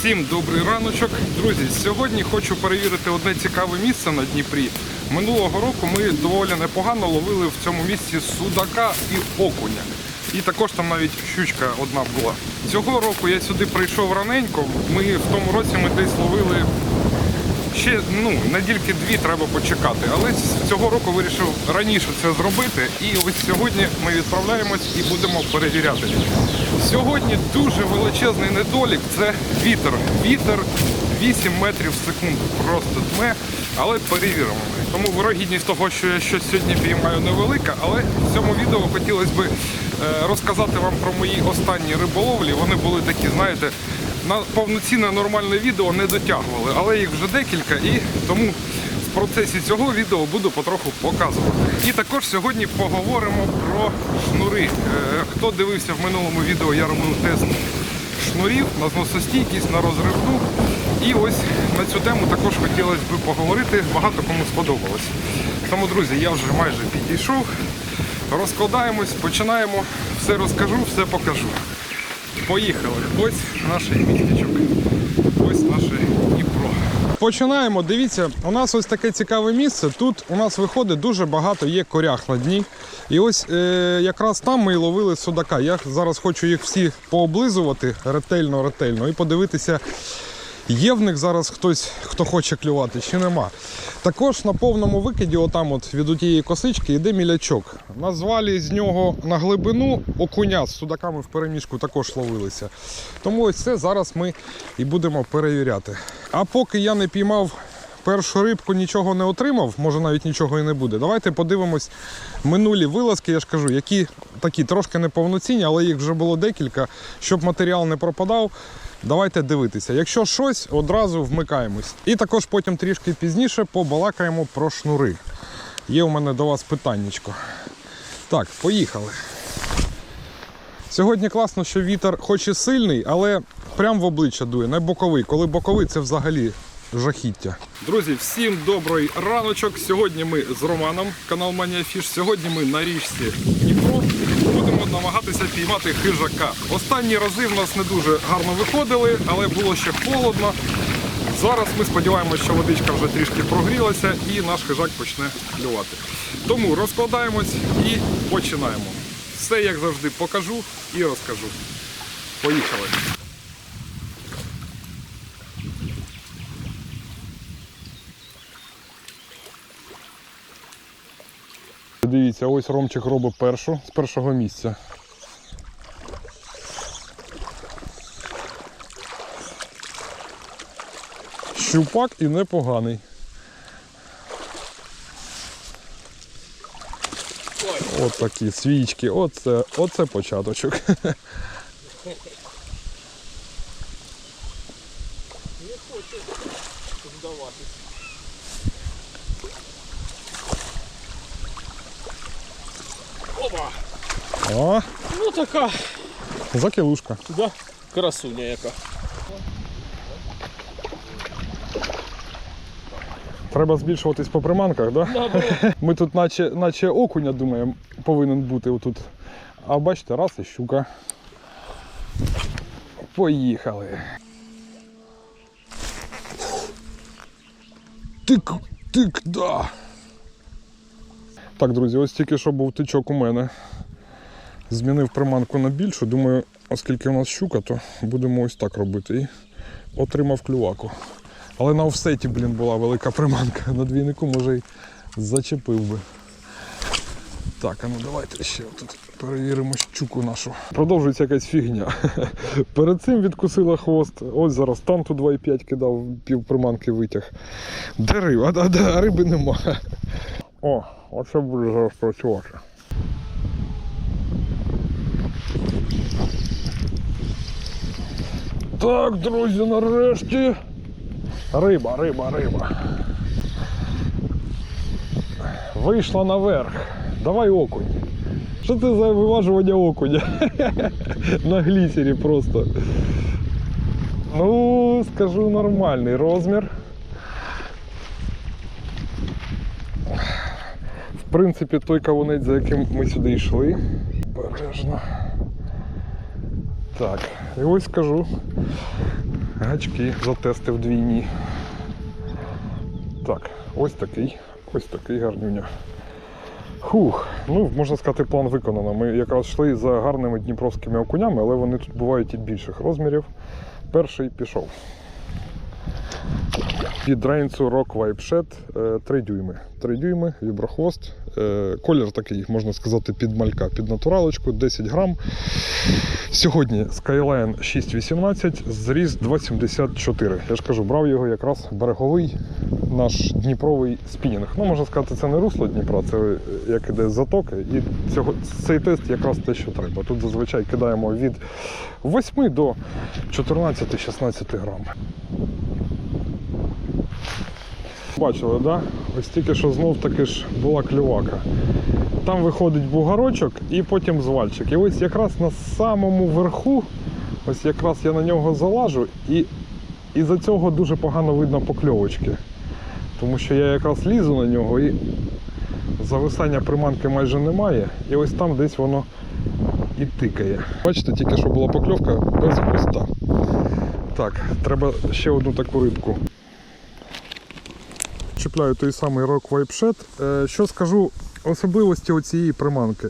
Всім добрий раночок. Друзі, сьогодні хочу перевірити одне цікаве місце на Дніпрі. Минулого року ми доволі непогано ловили в цьому місці судака і окуня. І також там навіть щучка одна була. Цього року я сюди прийшов раненько. Ми в тому році ми десь ловили ще ну, недільки дві треба почекати. Але цього року вирішив раніше це зробити. І ось сьогодні ми відправляємось і будемо перевіряти. Сьогодні дуже величезний недолік це вітер. Вітер 8 метрів в секунду. Просто дме, але перевіримо. Тому вирогідність того, що я щось сьогодні піймаю, невелика, але в цьому відео хотілося б розказати вам про мої останні риболовлі. Вони були такі, знаєте, на повноцінне нормальне відео не дотягували, але їх вже декілька і тому в процесі цього відео буду потроху показувати. І також сьогодні поговоримо про шнури. Е, Хто дивився в минулому відео, я робив тест шнурів на зносостійкість, на розривну. І ось на цю тему також хотілося б поговорити. Багато кому сподобалось. Тому, друзі, я вже майже підійшов. Розкладаємось, починаємо. Все розкажу, все покажу. Поїхали. Ось наш містечок. Ось наше Дніпро. Починаємо. Дивіться, у нас ось таке цікаве місце. Тут у нас виходить дуже багато є корях на дні. І ось е, якраз там ми і ловили судака. Я зараз хочу їх всі пооблизувати ретельно, ретельно і подивитися. Є в них зараз хтось, хто хоче клювати, чи нема. Також на повному викиді, отам от від тієї косички, йде мілячок. Назвали з нього на глибину окуня з судаками в переміжку також ловилися. Тому ось це зараз ми і будемо перевіряти. А поки я не піймав першу рибку, нічого не отримав, може навіть нічого і не буде. Давайте подивимось минулі вилазки, я ж кажу, які такі трошки неповноцінні, але їх вже було декілька, щоб матеріал не пропадав. Давайте дивитися. Якщо щось, одразу вмикаємось. І також потім трішки пізніше побалакаємо про шнури. Є у мене до вас питаннячко. Так, поїхали. Сьогодні класно, що вітер хоч і сильний, але прям в обличчя дує, не боковий. Коли боковий, це взагалі жахіття. Друзі, всім добрий раночок. Сьогодні ми з Романом, канал Манія Фіш. Сьогодні ми на річці Дніпро. Будемо намагатися піймати хижака. Останні рази в нас не дуже гарно виходили, але було ще холодно. Зараз ми сподіваємося, що водичка вже трішки прогрілася і наш хижак почне клювати. Тому розкладаємось і починаємо. Все як завжди покажу і розкажу. Поїхали! Дивіться, ось Ромчик робить першу з першого місця. Щупак і непоганий. От такі свічки, оце, оце початочок. Опа! О, Ну така, закилушка. да, красуня яка. Треба збільшуватись по приманках? Да, Ми тут наче, наче окуня, думаємо, повинен бути отут. А бачите, раз і щука. Поїхали. Тик, тик, да. Так, друзі, ось тільки що був тичок у мене. Змінив приманку на більшу. Думаю, оскільки у нас щука, то будемо ось так робити. І отримав клюваку. Але на офсеті, блін, була велика приманка. На двійнику, може, й зачепив би. Так, а ну давайте ще тут перевіримо щуку нашу. Продовжується якась фігня. Перед цим відкусила хвост. Ось зараз там тут 2,5 кидав, пів приманки витяг. Де риба? А риби нема. О, оце буде зараз працювати. Так, друзі, нарешті. Риба, риба, риба. Вийшла наверх. Давай окунь. Що це за виважування окуня? На глісері просто. Ну, скажу нормальний розмір. В принципі, той кавунець, за яким ми сюди йшли. Бережно. Так, і ось скажу. Гачки затестив двійні. Так, ось такий, ось такий гарнюня. Хух, ну можна сказати, план виконано. Ми якраз йшли за гарними дніпровськими окунями, але вони тут бувають і більших розмірів. Перший пішов. Від Рейнсу Rock Vibe Shed 3 дюйми. 3 дюйми, віброхвост. Е, Колір такий, можна сказати, під малька, під натуралочку, 10 грам. Сьогодні Skyline 618, зріс 2,74. Я ж кажу, брав його якраз береговий наш Дніпровий спінінг. Ну, можна сказати, це не русло Дніпра, це е, як іде з затоки. І цього, цей тест якраз те, що треба. Тут зазвичай кидаємо від 8 до 14-16 грам. Бачили, да? Ось тільки що знов таки ж була клювака. Там виходить бугарочок і потім звальчик. І ось якраз на самому верху, ось якраз я на нього залажу, і із-за цього дуже погано видно покльовочки. Тому що я якраз лізу на нього і зависання приманки майже немає. І ось там десь воно і тикає. Бачите, тільки що була покльовка без хвоста. Так, треба ще одну таку рибку. Чіпляю той самий Rock Vibe Shed. Е, Що скажу, особливості цієї приманки.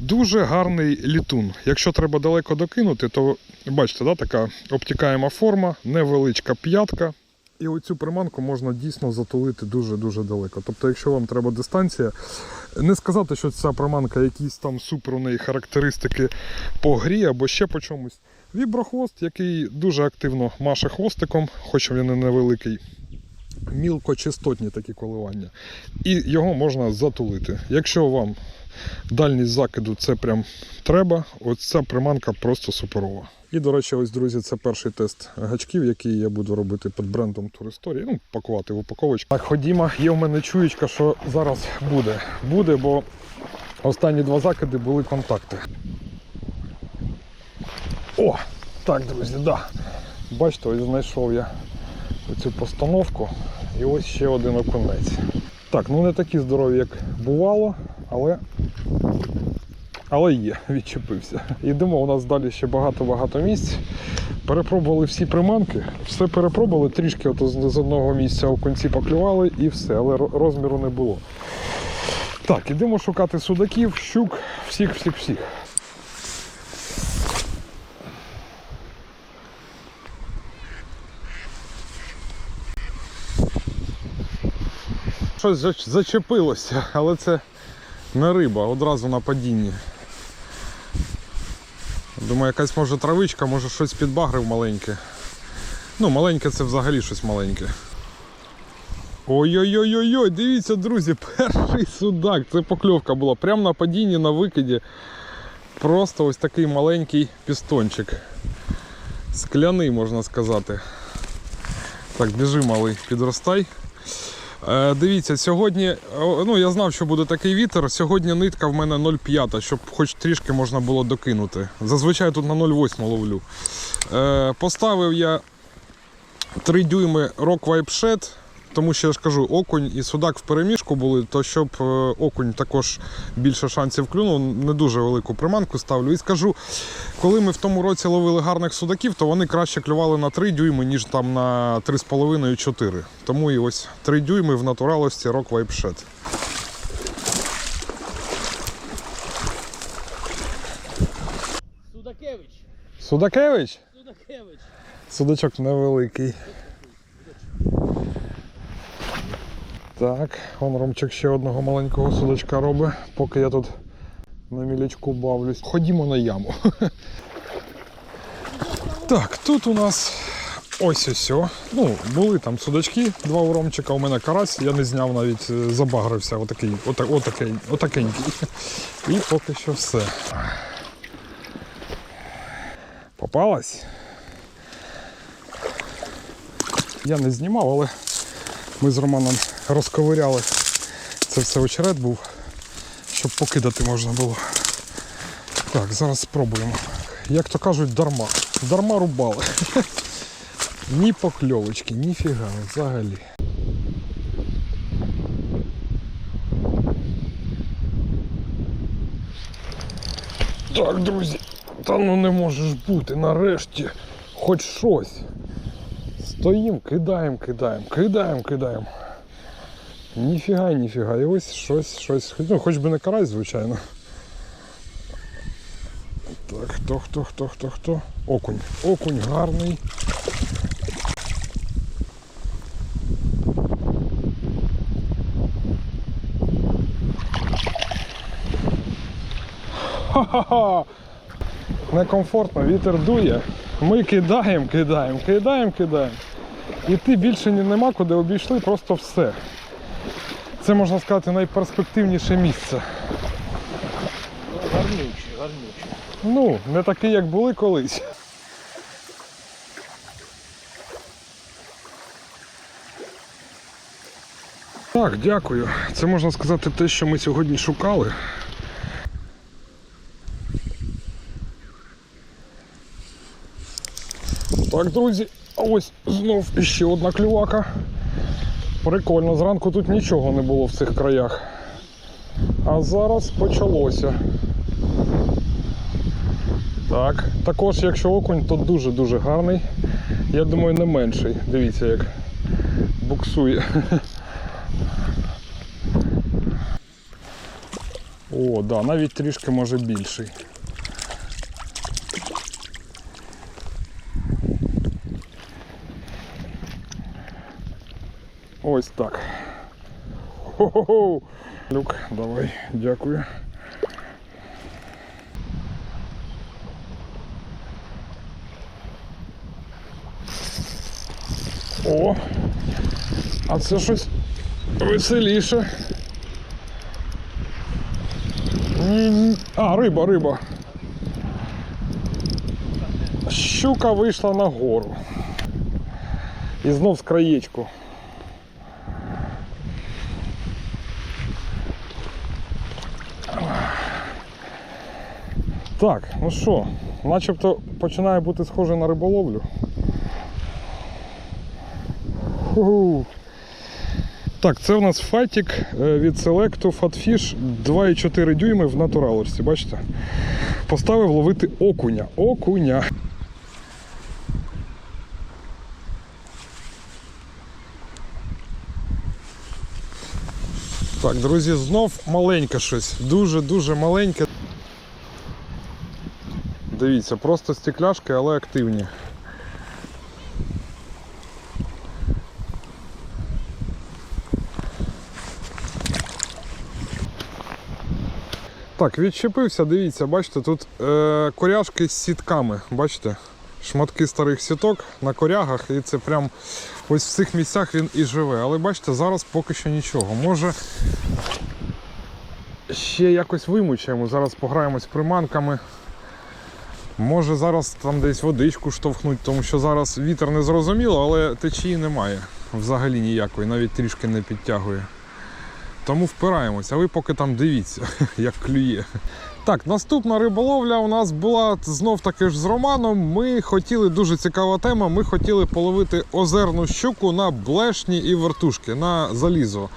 Дуже гарний літун. Якщо треба далеко докинути, то бачите, да, така обтікаєма форма, невеличка п'ятка. І оцю приманку можна дійсно затулити дуже-дуже далеко. Тобто, якщо вам треба дистанція, не сказати, що ця приманка якісь там супер у неї характеристики по грі або ще по чомусь. Віброхвост, який дуже активно маше хвостиком, хоч він і невеликий. Мілкочастотні такі коливання. І його можна затулити. Якщо вам дальність закиду це прям треба, ось ця приманка просто суперова. І, до речі, ось, друзі, це перший тест гачків, який я буду робити під брендом Туристорії. Ну, пакувати в упаковочку. Так, ходімо, є в мене чуєчка, що зараз буде. Буде, бо останні два закиди були контакти. О! Так, друзі, да. Бачите, ось знайшов я цю постановку. І ось ще один окунець. Так, ну не такі здорові, як бувало, але але є, відчепився. Йдемо, у нас далі ще багато-багато місць. Перепробували всі приманки, все перепробували, трішки от з одного місця в кінці поклювали і все, але розміру не було. Так, ідемо шукати судаків, щук, всіх-всіх-всіх. Щось зачепилося, але це не риба, одразу на падінні. Думаю, якась може травичка, може щось підбагрив маленьке. Ну, маленьке це взагалі щось маленьке. Ой-ой-ой-ой-ой, дивіться, друзі, перший судак. Це покльовка була. Прямо на падінні, на викиді. Просто ось такий маленький пістончик. Скляний, можна сказати. Так, біжи, малий, підростай. Е, дивіться, сьогодні, ну я знав, що буде такий вітер. Сьогодні нитка в мене 0,5, щоб хоч трішки можна було докинути. Зазвичай тут на 0,8 ловлю. Е, поставив я 3 дюйми Rock Vibe Shed, тому що я ж кажу, окунь і судак в переміжку були, то щоб е, окунь також більше шансів клюнув, не дуже велику приманку ставлю. І скажу, коли ми в тому році ловили гарних судаків, то вони краще клювали на 3 дюйми, ніж там на 3,5-4. Тому і ось 3 дюйми в натуралості Vibe Shed. Судакевич. Судакевич? Судакевич. Судачок невеликий. Так, вон Ромчик ще одного маленького судачка робить, поки я тут на мілячку бавлюсь. Ходімо на яму. Так, тут у нас ось ось. Ну, були там судачки, два у Ромчика, у мене карась, я не зняв навіть, е, забагрився, отакий, ота- отакий, отакенький. І поки що все. Попалась? Я не знімав, але ми з Романом розковиряли це все очеред був, щоб покидати можна було. Так, зараз спробуємо. Як то кажуть, дарма. Дарма рубали. Ні покльовочки, ніфіга, взагалі. Так, друзі, та ну не можеш бути нарешті хоч щось. Стоїм, кидаємо, кидаємо, кидаємо, кидаємо. Ніфіга, ніфіга. І ось щось, щось. Ну, хоч би не карась, звичайно. Так, хто, хто, хто, хто, хто? Окунь. Окунь гарний. Ха-ха-ха! Некомфортно, вітер дує. Ми кидаємо, кидаємо, кидаємо, кидаємо. І ти більше ні- нема куди обійшли, просто все. Це можна сказати найперспективніше місце. Гарнючий, гарнючий. Ну, не такий, як були колись. Так, дякую. Це можна сказати те, що ми сьогодні шукали. Так, друзі, а ось знов ще одна клювака. Прикольно, зранку тут нічого не було в цих краях. А зараз почалося. Так, також якщо окунь, то дуже-дуже гарний. Я думаю, не менший. Дивіться, як буксує. О, да, навіть трішки може більший. Ось так. Хо-хо-хо. Люк, давай, дякую. О! А це щось веселіше. Ні-ні. А, риба, риба. Щука вийшла на гору. І знов з краєчку. Так, ну що, начебто починає бути схоже на риболовлю. Ху-ху. Так, це у нас фатік е, від Selecto Fatfish 2,4 дюйми в натуралочці, бачите? Поставив ловити окуня. Окуня. Так, друзі, знов маленьке щось. Дуже-дуже маленьке. Дивіться, просто стекляшки, але активні. Так, відчепився, дивіться, бачите, тут е, коряшки з сітками, бачите? Шматки старих сіток на корягах, і це прям ось в цих місцях він і живе. Але бачите, зараз поки що нічого. Може ще якось вимучаємо, зараз пограємо з приманками. Може зараз там десь водичку штовхнуть, тому що зараз вітер не зрозуміло, але течії немає взагалі ніякої, навіть трішки не підтягує. Тому впираємося, а ви поки там дивіться, як клює. Так, наступна риболовля у нас була знов таки ж з Романом. Ми хотіли, дуже цікава тема, ми хотіли половити озерну щуку на блешні і вертушки, на залізо.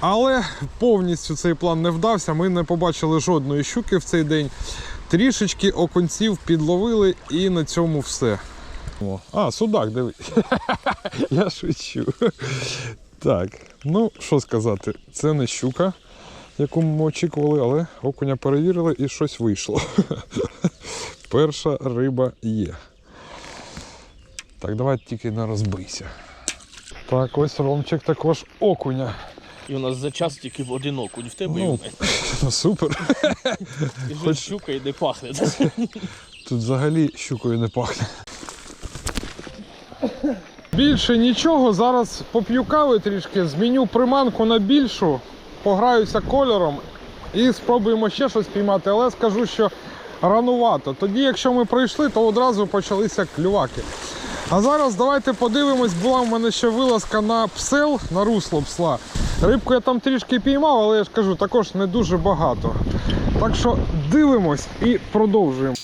Але повністю цей план не вдався. Ми не побачили жодної щуки в цей день. Трішечки окунців підловили і на цьому все. О, А, судак, диви. Я шучу. Так, ну що сказати, це не щука, яку ми очікували, але окуня перевірили і щось вийшло. Перша риба є. Так, давай тільки не розбийся. Так, ось Ромчик також окуня. І у нас за час тільки в один окунь в тебе Ну, Ну, супер. і вже хоч- щука і не пахне. Тут взагалі щукою не пахне. Більше нічого, зараз поп'ю кави трішки, зміню приманку на більшу, пограюся кольором і спробуємо ще щось піймати, але скажу, що ранувато. Тоді, якщо ми прийшли, то одразу почалися клюваки. А зараз давайте подивимось, була в мене ще вилазка на псел, на русло псла. Рибку я там трішки піймав, але я ж кажу, також не дуже багато. Так що дивимось і продовжуємо.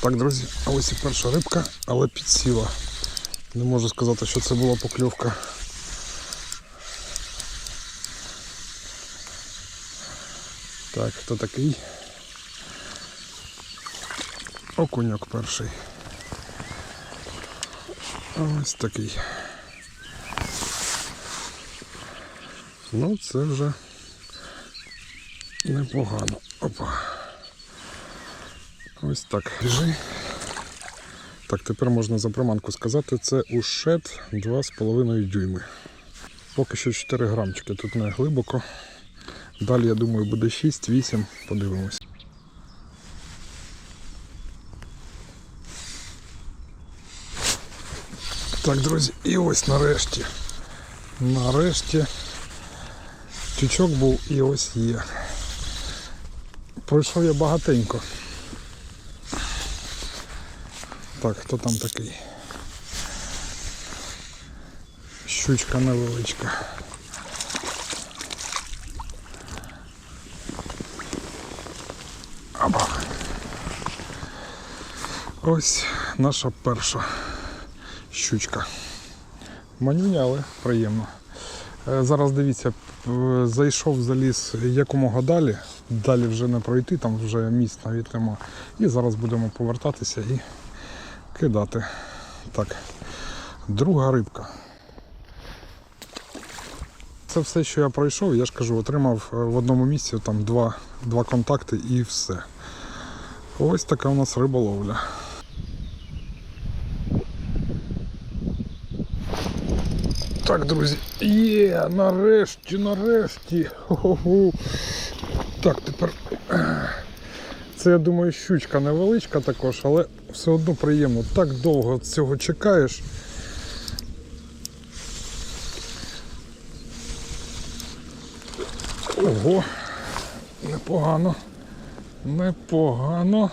Так, друзі, ось і перша рибка, але підсіла. Не можу сказати, що це була покльовка. Так, хто такий? Окуньок перший. Ось такий. Ну, це вже непогано. Опа. Ось так. Біжи. Так, тепер можна за приманку сказати, це ушет 2,5 дюйми. Поки що 4 грамчики, тут не глибоко. Далі, я думаю, буде 6-8, подивимось. Так, друзі, і ось нарешті. Нарешті тючок був і ось є. Пройшов я багатенько. Так, хто там такий? Щучка невеличка. Ось наша перша щучка. Манюня, але приємно. Е, Зараз дивіться, п- зайшов заліз якомога далі. Далі вже не пройти, там вже місць навіть нема. І зараз будемо повертатися і кидати. Так. Друга рибка. Це все, що я пройшов, я ж кажу, отримав е, в одному місці там два, два контакти і все. Ось така у нас риболовля. Так, друзі, є, нарешті, нарешті. Хо-хо-хо. Так, тепер. Це, я думаю, щучка невеличка також, але все одно приємно. Так довго цього чекаєш. Ого, непогано. Непогано.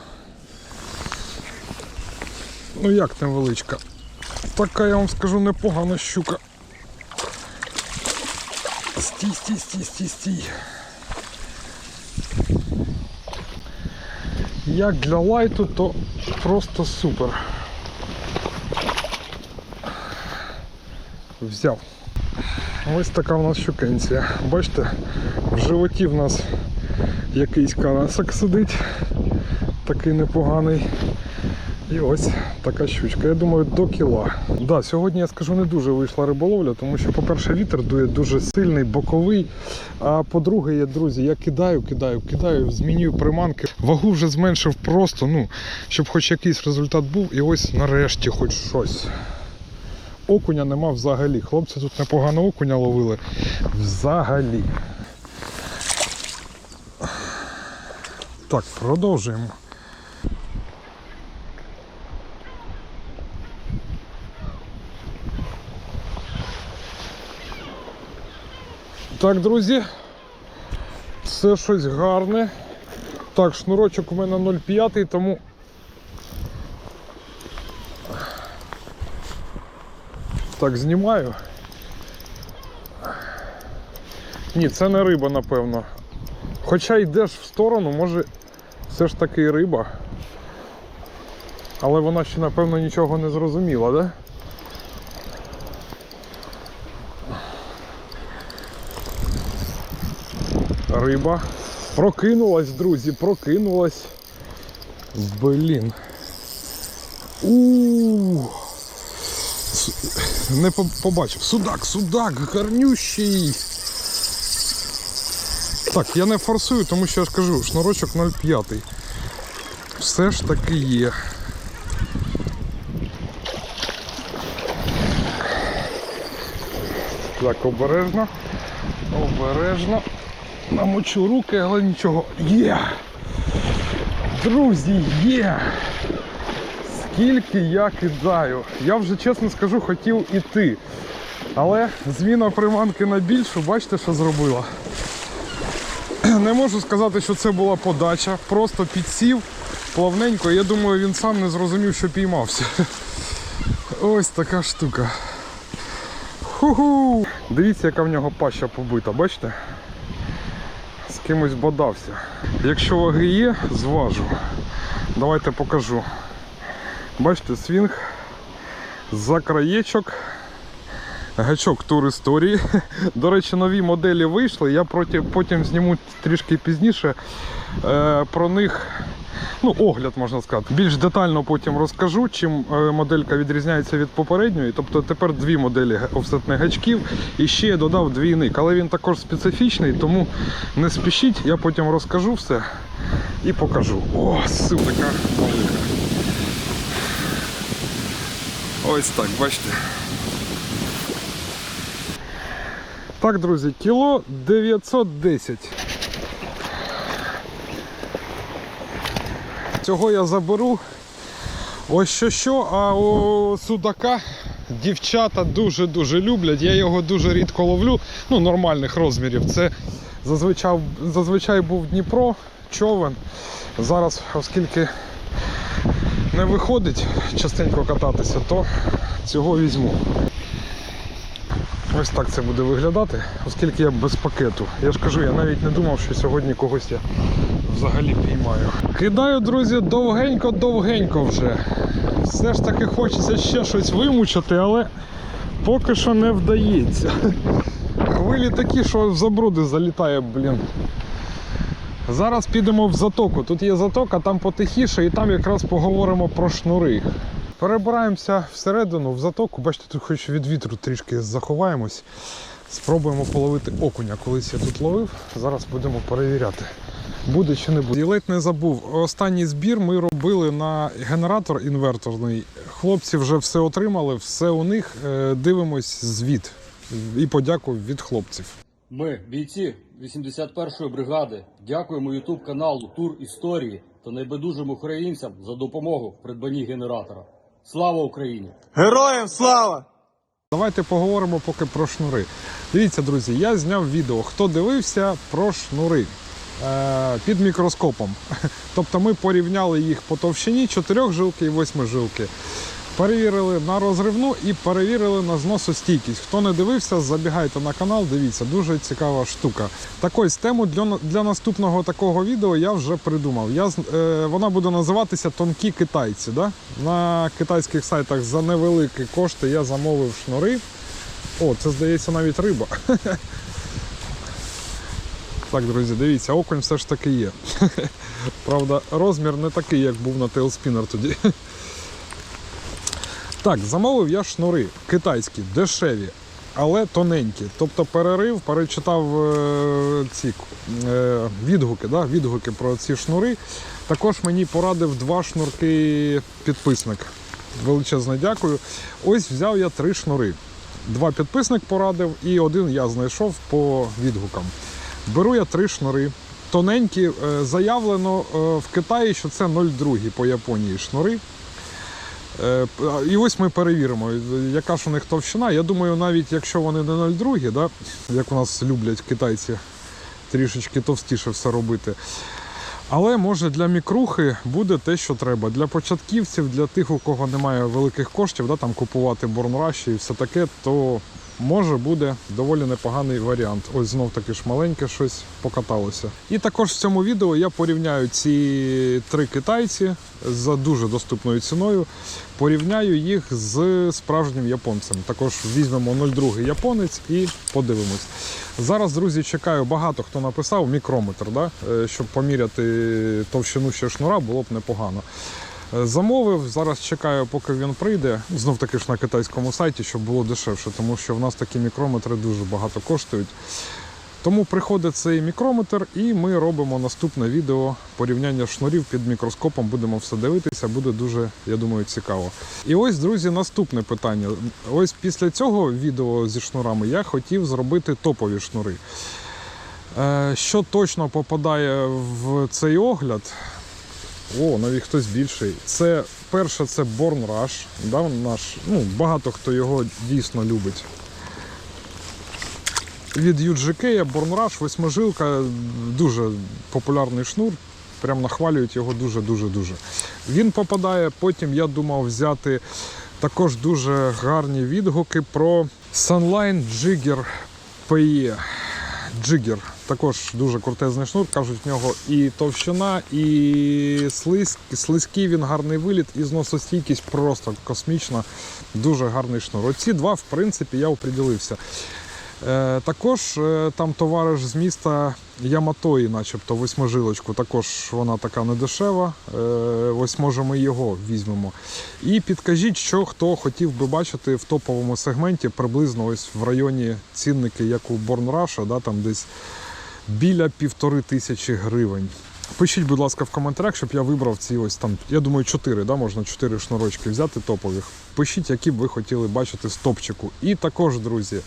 Ну як невеличка? Така я вам скажу непогана щука. Стій, стій, стій, стій, стій. Як для лайту, то просто супер. Взяв. Ось така в нас щукенція. Бачите, в животі в нас якийсь карасик сидить, такий непоганий. І ось така щучка. Я думаю, до кіла. Да, сьогодні я скажу не дуже вийшла риболовля, тому що, по-перше, вітер дує дуже сильний, боковий. А по-друге, я, друзі, я кидаю, кидаю, кидаю, змінюю приманки. Вагу вже зменшив просто, ну, щоб хоч якийсь результат був. І ось нарешті хоч щось. Окуня нема взагалі. Хлопці тут непогано окуня ловили. Взагалі. Так, продовжуємо. Так, друзі, це щось гарне. Так, шнурочок у мене 0,5, тому. Так, знімаю. Ні, це не риба, напевно. Хоча йдеш в сторону, може все ж таки риба. Але вона ще, напевно, нічого не зрозуміла, да? Риба. Прокинулась, друзі, прокинулась. Блін. у Не побачив. Судак, судак, гарнющий. Так, я не форсую, тому що я ж кажу, шнурочок 0,5. Все ж таки є. Так, обережно. Обережно. Намочу руки, але нічого. Є! Друзі, є! Скільки я кидаю. Я вже чесно скажу, хотів іти. Але зміна приманки на більшу, бачите, що зробила. Не можу сказати, що це була подача. Просто підсів плавненько. Я думаю, він сам не зрозумів, що піймався. Ось така штука. Ху-ху! Дивіться, яка в нього паща побита, бачите? Кимось бодався. Якщо ваги є, зважу. Давайте покажу. Бачите, свінг за краєчок Гачок тур історії. До речі, нові моделі вийшли. Я потім зніму трішки пізніше е, про них. Ну, огляд можна сказати. Більш детально потім розкажу, чим е, моделька відрізняється від попередньої. Тобто тепер дві моделі офсетних гачків і ще я додав двійник. Але він також специфічний, тому не спішіть, я потім розкажу все і покажу. О, су, така велика. Ось так, бачите. Так, друзі, кіло 910. Цього я заберу. Ось що що, а у судака дівчата дуже-дуже люблять. Я його дуже рідко ловлю, ну, нормальних розмірів. Це зазвичай, зазвичай був Дніпро, човен. Зараз, оскільки не виходить частенько кататися, то цього візьму. Ось так це буде виглядати, оскільки я без пакету. Я ж кажу, я навіть не думав, що сьогодні когось я взагалі піймаю. Кидаю, друзі, довгенько-довгенько вже. Все ж таки хочеться ще щось вимучити, але поки що не вдається. Хвилі такі, що в забруди залітає, блін. Зараз підемо в затоку. Тут є затока, там потихіше, і там якраз поговоримо про шнури. Перебираємося всередину в затоку. Бачите, тут хоч від вітру трішки заховаємось. Спробуємо половити окуня. Колись я тут ловив. Зараз будемо перевіряти. Буде чи не буде. І ледь не забув. Останній збір ми робили на генератор інверторний. Хлопці вже все отримали, все у них. Е, Дивимось звіт. І подяку від хлопців. Ми, бійці 81-ї бригади, дякуємо YouTube каналу Тур Історії та найбайдужим українцям за допомогу в придбанні генератора. Слава Україні! Героям слава! Давайте поговоримо поки про шнури. Дивіться, друзі, я зняв відео, хто дивився про шнури під мікроскопом. Тобто ми порівняли їх по товщині 4 жилки і 8 жилки. Перевірили на розривну і перевірили на зносостійкість. Хто не дивився, забігайте на канал, дивіться, дуже цікава штука. Так ось тему для, для наступного такого відео я вже придумав. Я, е, вона буде називатися Тонкі китайці. Да? На китайських сайтах за невеликі кошти я замовив шнури. О, це здається навіть риба. Так, друзі, дивіться, окунь все ж таки є. Правда, розмір не такий, як був на Tailspinner тоді. Так, замовив я шнури китайські, дешеві, але тоненькі. Тобто перерив, перечитав е, ці е, відгуки, да, відгуки про ці шнури. Також мені порадив два шнурки підписник. Величезне дякую. Ось взяв я три шнури. Два підписник порадив і один я знайшов по відгукам. Беру я три шнури. Тоненькі, е, заявлено е, в Китаї, що це 0,2 по Японії шнури. Е, І ось ми перевіримо, яка ж у них товщина. Я думаю, навіть якщо вони не 0,2, да, як у нас люблять китайці трішечки товстіше все робити. Але може для мікрухи буде те, що треба. Для початківців, для тих, у кого немає великих коштів, да, там купувати борнраші і все таке, то може буде доволі непоганий варіант. Ось знов таки ж маленьке щось покаталося. І також в цьому відео я порівняю ці три китайці за дуже доступною ціною. Порівняю їх з справжнім японцем. Також візьмемо 0,2 японець і подивимось. Зараз, друзі, чекаю багато хто написав мікрометр, да? е, щоб поміряти товщину ще шнура, було б непогано. Е, Замовив, зараз чекаю, поки він прийде. Знов таки ж на китайському сайті, щоб було дешевше, тому що в нас такі мікрометри дуже багато коштують. Тому приходить цей мікрометр, і ми робимо наступне відео порівняння шнурів під мікроскопом. Будемо все дивитися, буде дуже, я думаю, цікаво. І ось, друзі, наступне питання. Ось після цього відео зі шнурами я хотів зробити топові шнури. Е, Що точно попадає в цей огляд? О, навіть хтось більший. Це перше, це Born Rush. Да, наш, ну, багато хто його дійсно любить. Від UGK Born Rush, восьмижилка, дуже популярний шнур. Прям нахвалюють його дуже-дуже-дуже. Він попадає. Потім я думав взяти також дуже гарні відгуки про Sunline Jigger PE. Jigger. Також дуже крутезний шнур. Кажуть, в нього і товщина, і слизь, слизький він гарний виліт, і зносостійкість просто космічна. Дуже гарний шнур. Оці два, в принципі, я оприділився. Е, також е, там товариш з міста Яматої, начебто восьмижилочку. Також вона така недешева. Е, ось може ми його візьмемо. І підкажіть, що хто хотів би бачити в топовому сегменті приблизно ось в районі цінники, як у Born Russia, да, там десь біля півтори тисячі гривень. Пишіть, будь ласка, в коментарях, щоб я вибрав ці ось там, я думаю, чотири, да, можна чотири шнурочки взяти топових. Пишіть, які б ви хотіли бачити з топчику. І також, друзі,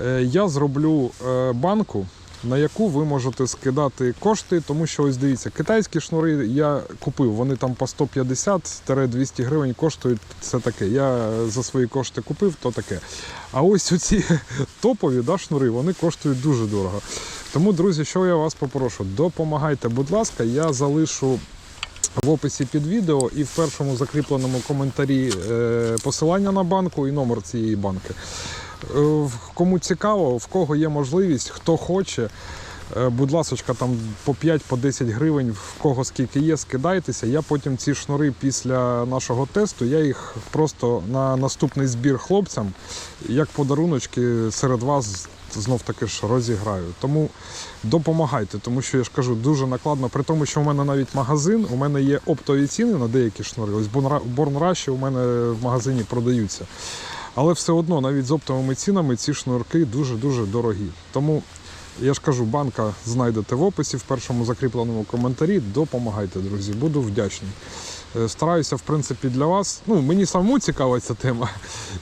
е, я зроблю е, банку, на яку ви можете скидати кошти, тому що ось дивіться, китайські шнури я купив, вони там по 150-200 гривень коштують. Це таке. Я за свої кошти купив, то таке. А ось оці топові да, шнури, вони коштують дуже дорого. Тому, друзі, що я вас попрошу, допомагайте, будь ласка, я залишу в описі під відео і в першому закріпленому коментарі е, посилання на банку і номер цієї банки. Е, Кому цікаво, в кого є можливість, хто хоче. е, Будь ласка, там по 5-10 гривень, в кого скільки є, скидайтеся. Я потім ці шнури після нашого тесту, я їх просто на наступний збір хлопцям, як подаруночки серед вас знов таки ж розіграю. Тому допомагайте, тому що я ж кажу, дуже накладно. При тому, що у мене навіть магазин, у мене є оптові ціни на деякі шнури. Ось Rush у мене в магазині продаються. Але все одно, навіть з оптовими цінами, ці шнурки дуже-дуже дорогі. Тому я ж кажу, банка знайдете в описі в першому закріпленому коментарі. Допомагайте, друзі, буду вдячний. Е, Стараюся, в принципі, для вас. Ну, мені самому цікава ця тема.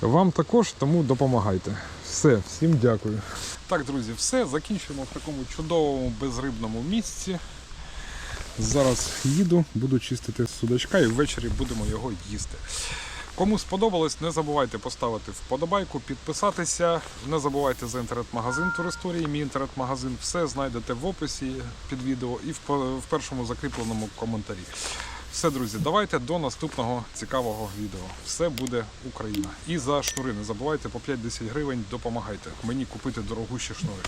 Вам також, тому допомагайте. Все, всім дякую. Так, друзі, все. Закінчуємо в такому чудовому безрибному місці. Зараз їду, буду чистити судачка і ввечері будемо його їсти. Кому сподобалось, не забувайте поставити вподобайку, підписатися. Не забувайте за інтернет-магазин Туристорії. Мій інтернет-магазин все знайдете в описі під відео і в, першому закріпленому коментарі. Все, друзі, давайте до наступного цікавого відео. Все буде Україна. І за шнури не забувайте по 5-10 гривень допомагайте мені купити дорогущі шнури.